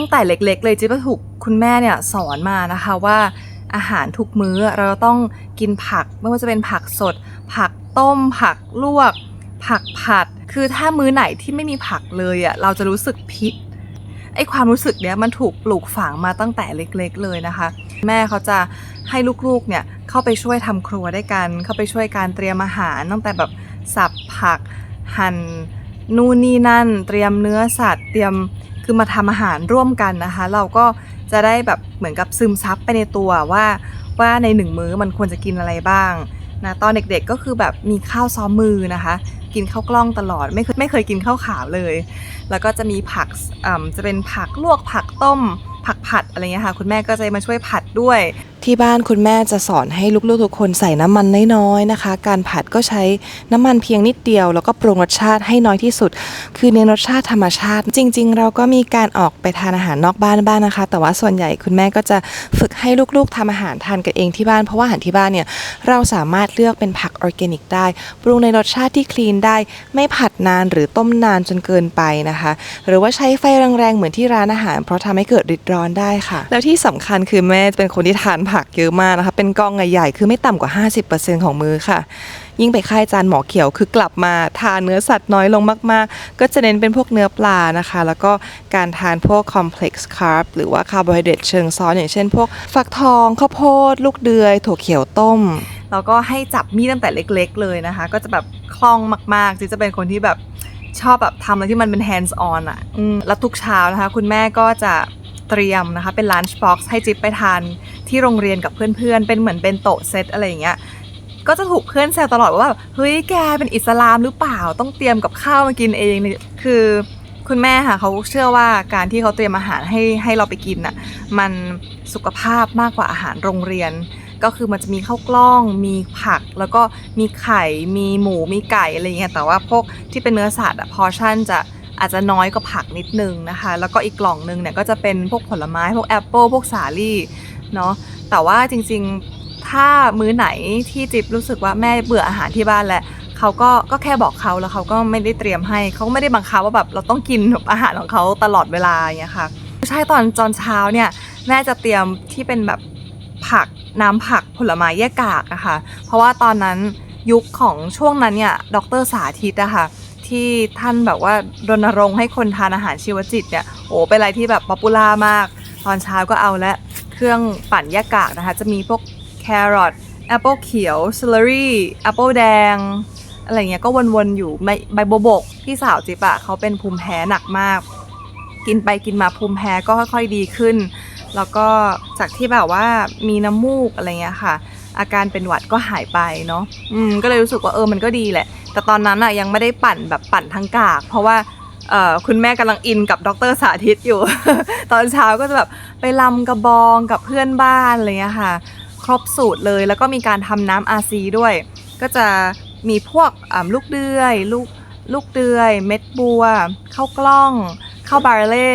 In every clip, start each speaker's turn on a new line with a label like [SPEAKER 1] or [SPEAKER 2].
[SPEAKER 1] ตั้งแต่เล็กๆ เลยจิ๊บถูกคุณแม่เนี่ยสอนมานะคะว่าอาหารทุกมื้อเราต้องกินผักไม่ว่าจะเป็นผักสด ผักต้ม ผักลวก ผักผัด คือถ้ามื้อไหนที่ไม่มีผักเลยอะเราจะรู้สึกผิดไอ้ความรู้สึกเนี้ยมันถูกปลูกฝังมาตั้งแต่เล็กๆเลยนะคะ แม่เขาจะให้ลูกๆเนี่ยเข้าไปช่วยทำครัวด้วยกัน เข้าไปช่วยการเตรียมอาหารตั้งแต่แบบสับผักหั่นนู่นนี่นั่น เตรียมเนื้อสัตว์ เตรียม คือมาทำอาหารร่วมกันนะคะ เราก็จะได้แบบเหมือนกับซึมซับไปในตัวว่าว่าในหนึ่งมื้อมันควรจะกินอะไรบ้างนะตอนเด็กๆก็คือแบบมีข้าวซ้อมมือนะคะ กินข้าวกล้องตลอดไม่เคยไม่เคยกินข้าวขาวเลย แล้วก็จะมีผักอ่ำจะเป็นผักลวกผักต้ม ผักผัดอะไรเงี้ยค่ะ คุณแม่ก็จะมาช่วยผัดด้วย
[SPEAKER 2] ที่บ้านคุณแม่จะสอนให้ลูกๆทุกคนใส่น้ำมันน้อยๆนะคะ การผัดก็ใช้น้ำมันเพียงนิดเดียว แล้วก็ปรุงรสชาติให้น้อยที่สุด คือเน้นรสชาติธรรมชาติ จริง ๆ เราก็มีการออกไปทานอาหารนอกบ้านบ้างนะคะ แต่ว่าส่วนใหญ่คุณแม่ก็จะฝึกให้ลูกๆทำอาหารทานกันเองที่บ้านเพราะว่าอาหารที่บ้านเนี่ยเราสามารถเลือกเป็นผักออร์แกนิกได้ ปรุงในรสชาติที่คลีนได้ ไม่ผัดนานหรือต้มนานจนเกินไปนะคะ หรือว่าใช้ไฟแรงๆเหมือนที่ร้านอาหาร เพราะทำให้เกิดริดร้อนได้ค่ะ แล้วที่สำคัญคือแม่เป็นคนที่ทานผักเยอะมากนะคะ เป็นกองใหญ่ๆคือไม่ต่ำกว่า 50%ของมือค่ะ ยิ่งไปค่ายจานหมอเขียวคือกลับมาทานเนื้อสัตว์น้อยลงมากๆ ก็จะเน้นเป็นพวกเนื้อปลานะคะ แล้วก็การทานพวก complex carb หรือว่าคาร์โบไฮเดรตเชิงซ้อนอย่างเช่น พวกฟักทองข้าวโพด ลูกเดือย ถั่วเขียวต้ม
[SPEAKER 1] แล้วก็ให้จับมีดตั้งแต่เล็ก ๆ เลยนะคะ ก็จะแบบคล่องมากๆจิจะเป็นคนที่แบบชอบแบบทำอะไรที่มันเป็น hands on อะอืมแล้วทุกเช้านะคะ คุณแม่ก็จะ เตรียมนะคะ เป็น lunch box ให้จิ๊บไปทานที่โรงเรียนกับเพื่อนๆ เป็นเหมือนเป็นโต๊ะเซตอะไรอย่างเงี้ยก็จะถูกเพื่อนแซวตลอดว่าแบบเฮ้ยแกเป็นอิสลามหรือเปล่าต้องเตรียมกับข้าวมากินเองคือคุณแม่ค่ะเขาเชื่อว่าการที่เขาเตรียมอาหารให้ให้เราไปกินน่ะมันสุขภาพมากกว่าอาหารโรงเรียน ก็คือมันจะมีข้าวกล้อง มีผัก แล้วก็มีไข่ มีหมูมีไก่อะไรเงี้ยแต่ว่าพวกที่เป็นเนื้อสัตว์อะพอชั่นจะ อาจจะน้อยกว่าผักนิดนึงนะคะ แล้วก็อีกกล่องนึงเนี่ยก็จะเป็นพวกผลไม้พวกแอปเปิลพวกสาลี่เนาะแต่ว่าจริงๆถ้ามื้อไหนที่จิ๊บรู้สึกว่าแม่เบื่ออาหารที่บ้านแล้วเขาก็ก็แค่บอกเขาแล้วเขาก็ไม่ได้เตรียมให้เขาก็ไม่ได้บังคับว่าแบบเราต้องกินอาหารของเขาตลอดเวลาอย่างเงี้ยค่ะใช่ตอนตอนเช้าเนี่ยแม่จะเตรียมที่เป็นแบบผักน้ำผักผลไม้แยกกากอะค่ะ เพราะว่าตอนนั้นยุคของช่วงนั้นเนี่ยดรสาธิตอะค่ะ ที่ท่านแบบว่ารณรงค์ให้คนทานอาหารชีวจิตเนี่ยโอ้เป็นอะไรที่แบบป๊อปปูล่ามาก ตอนเช้าก็เอาและเครื่องปั่นยกกากนะคะ จะมีพวกแครอทแอปเปิลเขียวเซลลรี่แอปเปิลแดงอะไรเงี้ยก็วนๆอยู่ใบบโบบกพี่สาวจิ๊บอะเขาเป็นภูมิแพ้หนักมาก กินไปกินมาภูมิแพ้ก็ค่อยๆดีขึ้น แล้วก็จากที่แบบว่ามีน้ำมูกอะไรเงี้ยค่ะ อาการเป็นหวัดก็หายไปเนาะอืมก็เลยรู้สึกว่าเออมันก็ดีแหละ แต่ตอนนั้นอะยังไม่ได้ปั่นแบบปั่นทั้งกาก เพราะว่าคุณแม่กำลังอินกับดรสาธิตอยู่ ตอนเช้าก็จะแบบไปลำกระบองกับเพื่อนบ้านอะไรเงี้ยค่ะ ครบสูตรเลยแล้วก็มีการทำน้ำอาซีด้วย ก็จะมีพวกลูกเดือย ลูกลูกเดือย เม็ดบัวข้าวกล้องข้าวบาร์เล่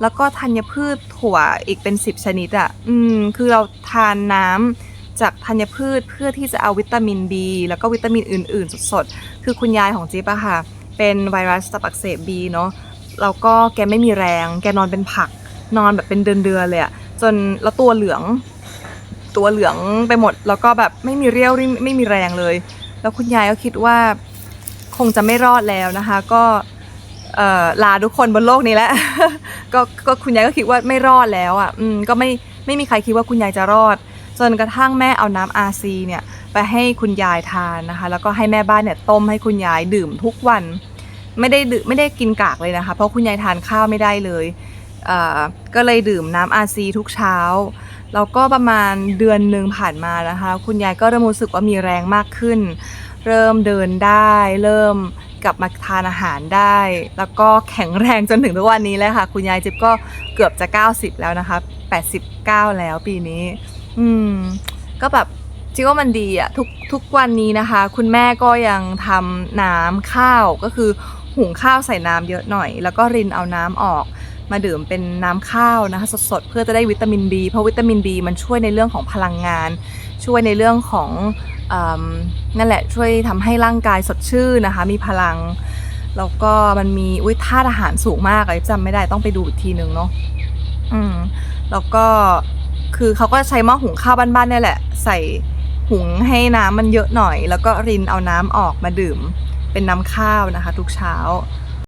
[SPEAKER 1] แล้วก็ธัญพืชถั่วอีกเป็น 10 ชนิดอะ่ะ อืมคือเราทานน้ำ จากธัญพืชเพื่อที่จะเอาวิตามิน B แล้วก็วิตามินอื่น ๆ สดๆ คือคุณยายของจิ๊บอะค่ะ เป็นไวรัสตับอักเสบบีเนาะแล้วก็แกไม่มีแรง แกนอนเป็นผัก นอนแบบเป็นเดือนๆเลยอะจนแล้วตัวเหลือง ตัวเหลืองไปหมด แล้วก็แบบไม่มีเรี่ยวไม่มีแรงเลย แล้วคุณยายก็คิดว่าคงจะไม่รอดแล้วนะคะ ก็ลาทุกคนบนโลกนี้แล้วก็คุณยายก็คิดว่าไม่รอดแล้วอะก็ไม่ไม่มีใครคิดว่าคุณยายจะรอด จนกระทั่งแม่เอาน้ำอาซีเนี่ยไปให้คุณยายทานนะคะ แล้วก็ให้แม่บ้านเนี่ยต้มให้คุณยายดื่มทุกวัน ไม่ได้ดื่มไม่ได้กินกากเลยนะคะ เพราะคุณยายทานข้าวไม่ได้เลยเก็เลยดื่มน้ำอาซีทุกเช้าแล้วก็ประมาณเดือนหนึ่งผ่านมานะคะ คุณยายก็เริ่มรู้สึกว่ามีแรงมากขึ้น เริ่มเดินได้ เริ่มกลับมาทานอาหารได้ แล้วก็แข็งแรงจนถึงทุกวันนี้เลยค่ะ คุณยายจิ๊บก็เกือบจะ 90 แล้วนะคะ 89 แล้วปีนี้ อืม ก็แบบจิ๊บว่ามันดีอะทุกทุกวันนี้นะคะ คุณแม่ก็ยังทำน้ำข้าวก็คือหุงข้าวใส่น้ำเยอะหน่อย แล้วก็รินเอาน้ำออกมาดื่มเป็นน้ำข้าวนะคะสดๆเพื่อจะได้วิตามิน B เพราะวิตามิน B มันช่วยในเรื่องของพลังงาน ช่วยในเรื่องของอนั่นแหละช่วยทำให้ร่างกายสดชื่นนะคะ มีพลัง แล้วก็มันมีอุ้ยธาตุอาหารสูงมากเลยจำไม่ได้ต้องไปดูอีกทีนึงเนาะอืมแล้วก็ คือเขาก็ใช้หม้อหุงข้าวบ้านๆเนี่ยแหละ ใส่หุงให้น้ำมันเยอะหน่อย แล้วก็รินเอาน้ำออกมาดื่ม เป็นน้ำข้าวนะคะ ทุกเช้า